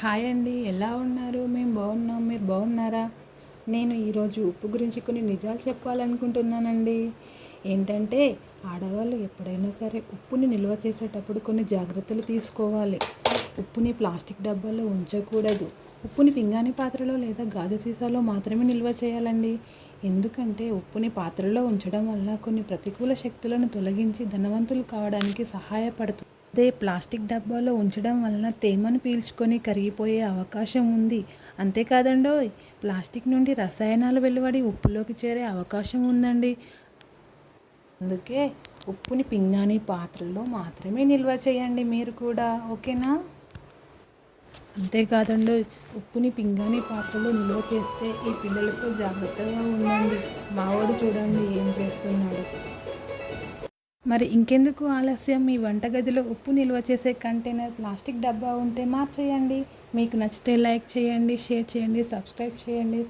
Hi అండి ఎలా ఉన్నారు? మేము బాగున్నాం మీరు బాగున్నారా? నేను ఈరోజు ఉప్పు గురించి కొన్ని నిజాలు చెప్పాలనుకుంటున్నానండి. ఏంటంటే ఆడవాళ్ళు ఎప్పుడైనా సరే ఉప్పుని నిల్వ చేసేటప్పుడు కొన్ని జాగ్రత్తలు తీసుకోవాలి. ఉప్పుని ప్లాస్టిక్ డబ్బాలో ఉంచకూడదు. ఉప్పుని పింగాణి పాత్రలో లేదా గాజు సీసాలో మాత్రమే నిల్వ చేయాలండి. ఎందుకంటే ఉప్పుని పాత్రలో ఉంచడం వల్ల కొన్ని ప్రతికూల శక్తులను తొలగించి ధనవంతులు కావడానికి సహాయపడుతుంది అదే ప్లాస్టిక్ డబ్బాలో ఉంచడం వలన తేమను పీల్చుకొని కరిగిపోయే అవకాశం ఉంది. అంతేకాదండోయ్ ప్లాస్టిక్ నుండి రసాయనాలు వెలువడి ఉప్పులోకి చేరే అవకాశం ఉందండి. అందుకే ఉప్పుని పింగాణి పాత్రలో మాత్రమే నిల్వ చేయండి మీరు కూడా ఓకేనా? అంతేకాదండి ఉప్పుని పింగాణి పాత్రలో నిల్వ చేస్తే ఈ పిల్లలతో జాగ్రత్తగా ఉండండి. మావాడు చూడండి ఏం చేస్తున్నాడు. మరి ఇంకెందుకు ఆలస్యం? మీ వంటగదిలో ఉప్పు నిల్వ చేసే కంటైనర్ ప్లాస్టిక్ డబ్బా ఉంటే మార్చేయండి. మీకు నచ్చితే లైక్ చేయండి షేర్ చేయండి సబ్స్క్రైబ్ చేయండి.